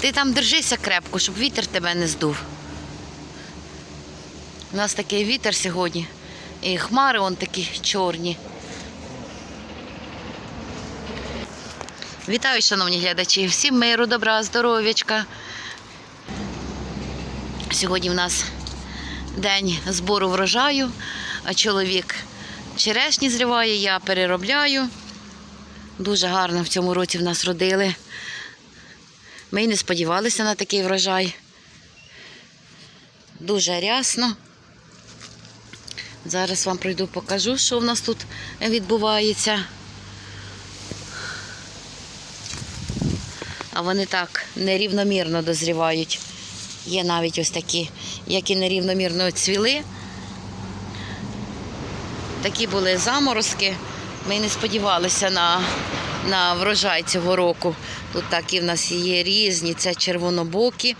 Ти там держися крепко, щоб вітер тебе не здув. У нас такий вітер сьогодні. І хмари он такі чорні. Вітаю, шановні глядачі. Всім миру, добра, здоров'ячка. Сьогодні в нас день збору врожаю. А чоловік черешні зриває, я переробляю. Дуже гарно в цьому році в нас родили. Ми й не сподівалися на такий врожай. Дуже рясно. Зараз вам пройду покажу, що в нас тут відбувається. А вони так нерівномірно дозрівають. Є навіть ось такі, які нерівномірно цвіли. Такі були заморозки. Ми не сподівалися на, на врожай цього року. Тут такі в нас є різні, це червонобокі.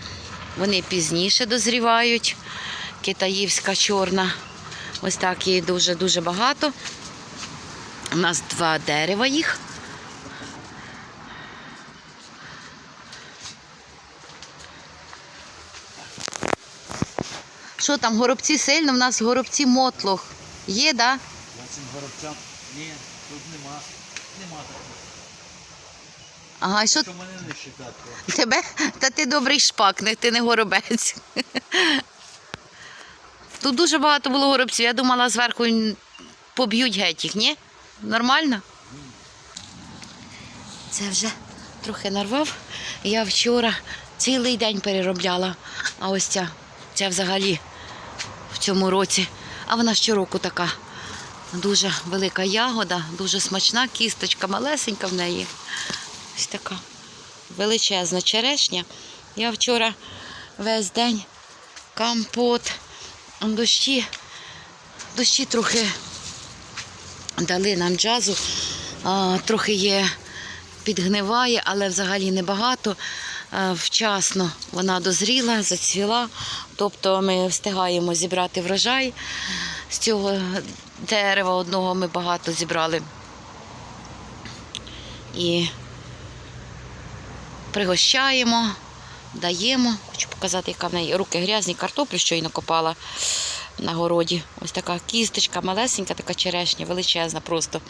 Вони пізніше дозрівають. Китаївська чорна. Ось так її дуже-дуже багато. У нас два дерева їх. Що там, горобці сильно? У нас горобці мотлох. Є, так? Да? Горобцям ні, тут нема. Нема такого. Ага, і що Що мене не считати. тебе? Та ти добрий шпак, не ти не горобець. Тут дуже багато було горобців. Я думала, зверху поб'ють геть їх, ні? Нормально? Це вже трохи нарвав. Я вчора цілий день переробляла. А ось ця, ця взагалі в цьому році. А вона щороку така. Дуже велика ягода, дуже смачна, кісточка малесенька в неї. Ось така величезна черешня. Я вчора весь день компот, дощі, дощі трохи дали нам джазу, а, трохи є підгниває, але взагалі небагато. Вчасно вона дозріла, зацвіла, тобто ми встигаємо зібрати врожай. З цього дерева одного ми багато зібрали. І пригощаємо, даємо. Хочу показати, яка в неї руки грязні, картоплю щойно копала на городі. Ось така кісточка, малесенька, така черешня, величезна просто.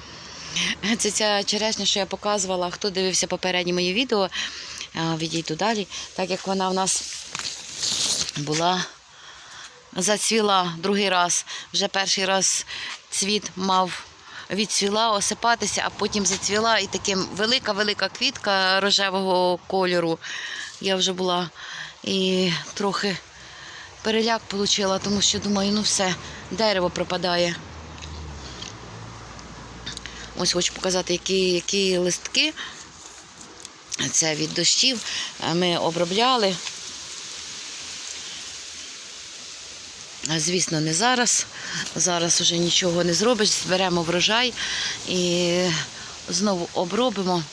Це ця черешня, що я показувала. Хто дивився попередні мої відео, відійду далі. Так як вона в нас була зацвіла другий раз. Вже перший раз цвіт мав відцвіла, осипатися, а потім зацвіла і таким велика-велика квітка рожевого кольору. Я вже була і трохи переляк отримала, тому що думаю, ну все, дерево пропадає. Ось хочу показати, які, які листки. Це від дощів. Ми обробляли. Звісно, не зараз. Зараз вже нічого не зробиш. Зберемо врожай і знову обробимо.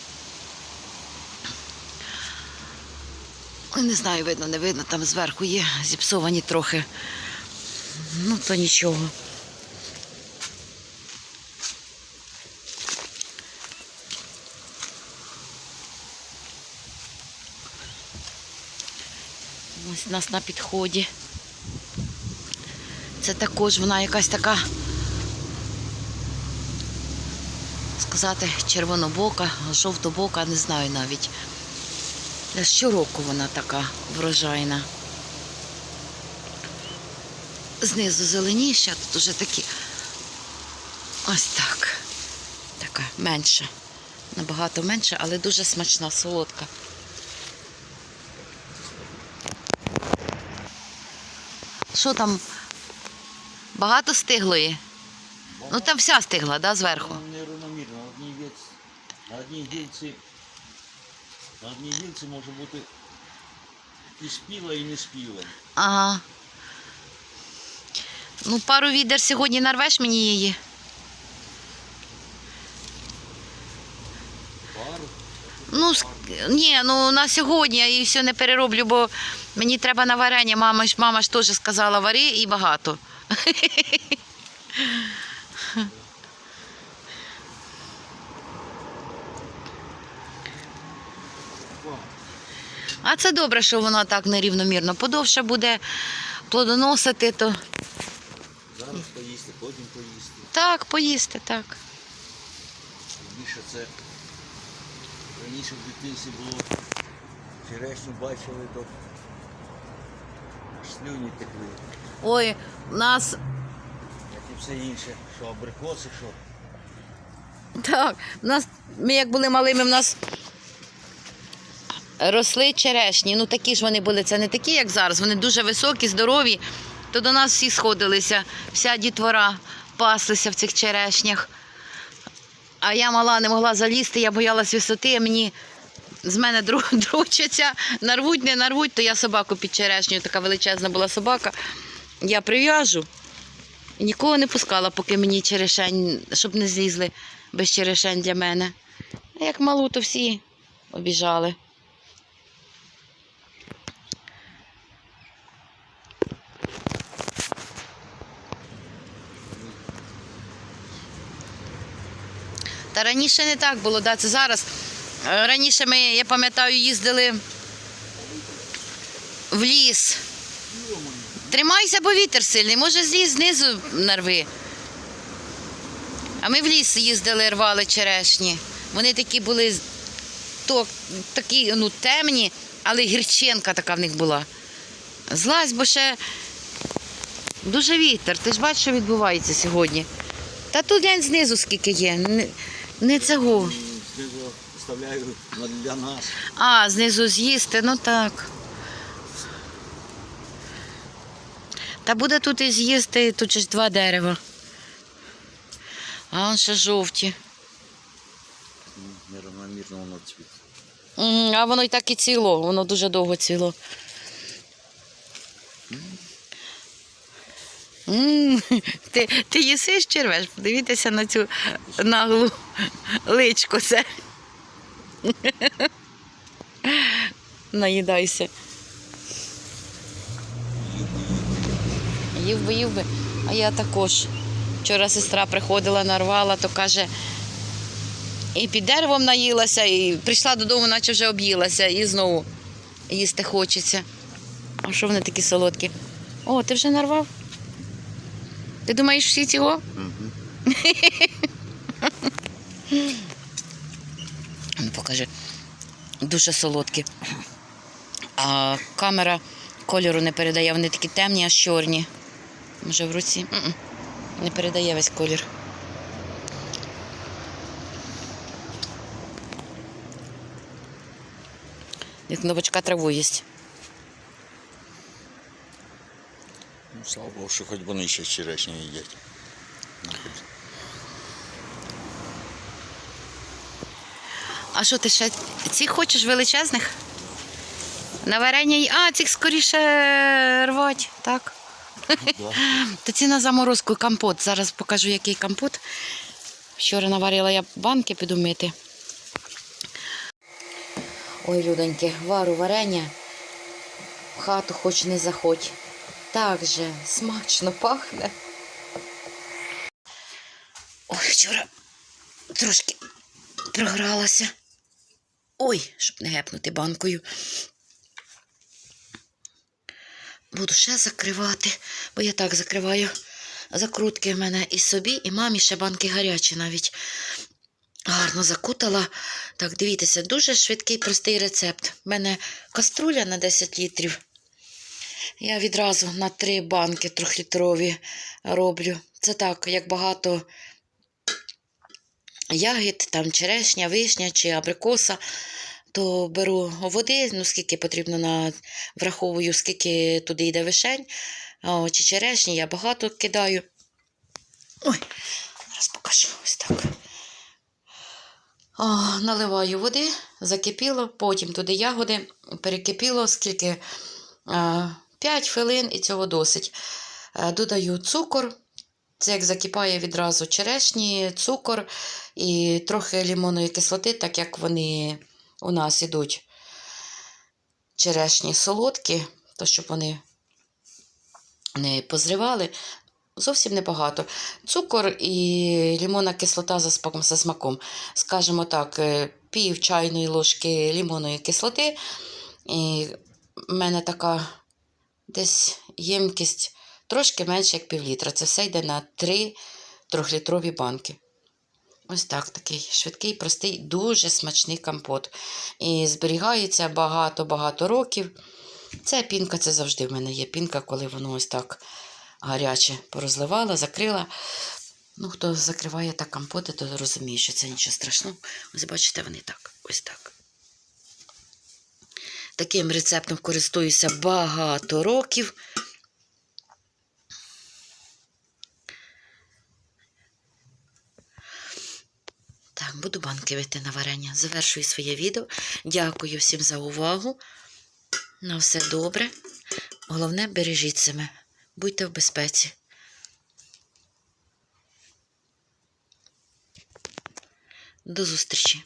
Не знаю, видно, не видно, там зверху є зіпсовані трохи. Ну, то нічого. Ось нас на підході. Це також вона якась така, сказати, червонобока, жовтобока, не знаю навіть. Щороку вона така врожайна. Знизу зеленіша, тут уже такі. Ось так. Така менша. Набагато менша, але дуже смачна, солодка. Що там? Багато стиглої? Ну там вся стигла, да, зверху? Нерівномірно. На одній віці, на одній гілці, на одній гілці може бути і спіла, і не спіла. Ага. Ну, пару відер сьогодні нарвеш мені її. Пару. Ну, ск- ні, ну на сьогодні я її все не перероблю, бо мені треба на варення. Мама ж мама ж теж сказала, вари і багато. А це добре, що воно так нерівномірно подовше буде плодоносити, то Зараз поїсти, потім поїсти. так, поїсти, так. Більше це раніше в дитинстві було черешню бачили, то аж слюні текли. Ой, у нас Як і все інше, що абрикоси, що. Так, у нас, ми як були малими, в нас росли черешні. Ну такі ж вони були. Це не такі, як зараз. Вони дуже високі, здорові. То до нас всі сходилися, вся дітвора паслися в цих черешнях. А я мала не могла залізти, я боялась висоти, мені з мене дручаться, нарвуть, не нарвуть, то я собаку під черешнею, така величезна була собака. Я прив'яжу і нікого не пускала, поки мені черешень, щоб не злізли без черешень для мене. А як малу, то всі обіжали. Та раніше не так було, да, це зараз. Раніше ми, я пам'ятаю, їздили в ліс. Тримайся, бо вітер сильний, може зліз знизу нарви. А ми в ліс їздили, рвали черешні. Вони такі були то, такі ну, темні, але гірченка така в них була. Злазь, бо ще дуже вітер. Ти ж бачиш, що відбувається сьогодні. Та тут глянь знизу скільки є. Не, не цього. Знизу вставляю для нас. А, знизу з'їсти, ну так. Та буде тут і з'їсти, тут ж два дерева. А он ще жовті. Неравномірно воно цвіт. А воно і так і ціло, воно дуже довго ціло. М, Ти, ти їсиш чи рвеш? Подивіться на цю наглу личку. Це. Наїдайся. Їв би, їв би. А я також. Вчора сестра приходила, нарвала, то каже, і під деревом наїлася, і прийшла додому, наче вже об'їлася, і знову їсти хочеться. А що вони такі солодкі? О, ти вже нарвав? Ти думаєш всі цього? Ну, покажи. Дуже солодкі. А камера кольору не передає, вони такі темні, аж чорні. Може в руці? Не передає весь колір. Як новачка траву їсть. Ну, слава Богу, що хоч вони ще черешню їдять. А що ти ще ці хочеш величезних? На варення? А, цих скоріше рвать, так? Та ці на заморозку компот. Зараз покажу, який компот. Вчора наварила я банки піду мити. Ой, людоньки, вару варення. В хату хоч не заходь. Так же смачно пахне. Ой, вчора трошки програлася. Ой, щоб не гепнути банкою. Буду ще закривати, бо я так закриваю. Закрутки в мене і собі, і мамі ще банки гарячі навіть. Гарно закутала. Так, дивіться, дуже швидкий, простий рецепт. У мене каструля на 10 літрів. Я відразу на три банки трьохлітрові роблю. Це так, як багато ягід, там черешня, вишня чи абрикоса, то беру води, ну скільки потрібно на враховую, скільки туди йде вишень, о, чи черешні, я багато кидаю. Ой, зараз покажу ось так. О, наливаю води, закипіло, потім туди ягоди, перекипіло, скільки а, 5 хвилин і цього досить. Е, Додаю цукор. Це як закипає відразу черешні, цукор і трохи лимонної кислоти, так як вони у нас ідуть черешні солодкі, то щоб вони не позривали. Зовсім небагато. Цукор і лимонна кислота за смаком, за смаком. Скажімо так, е, пів чайної ложки лимонної кислоти І в мене така десь ємкість трошки менше, як півлітра. Це все йде на три трьохлітрові банки. Ось так, такий швидкий, простий, дуже смачний компот. І зберігається багато-багато років. Це пінка, це завжди в мене є пінка, коли воно ось так гаряче порозливала, закрила. Ну, хто закриває так компоти, то розуміє, що це нічого страшного. Ось бачите, вони так, ось так. Таким рецептом користуюся багато років. Так, буду банки вити на варення. Завершую своє відео. Дякую всім за увагу. На все добре. Головне, бережіть себе. Будьте в безпеці. До зустрічі!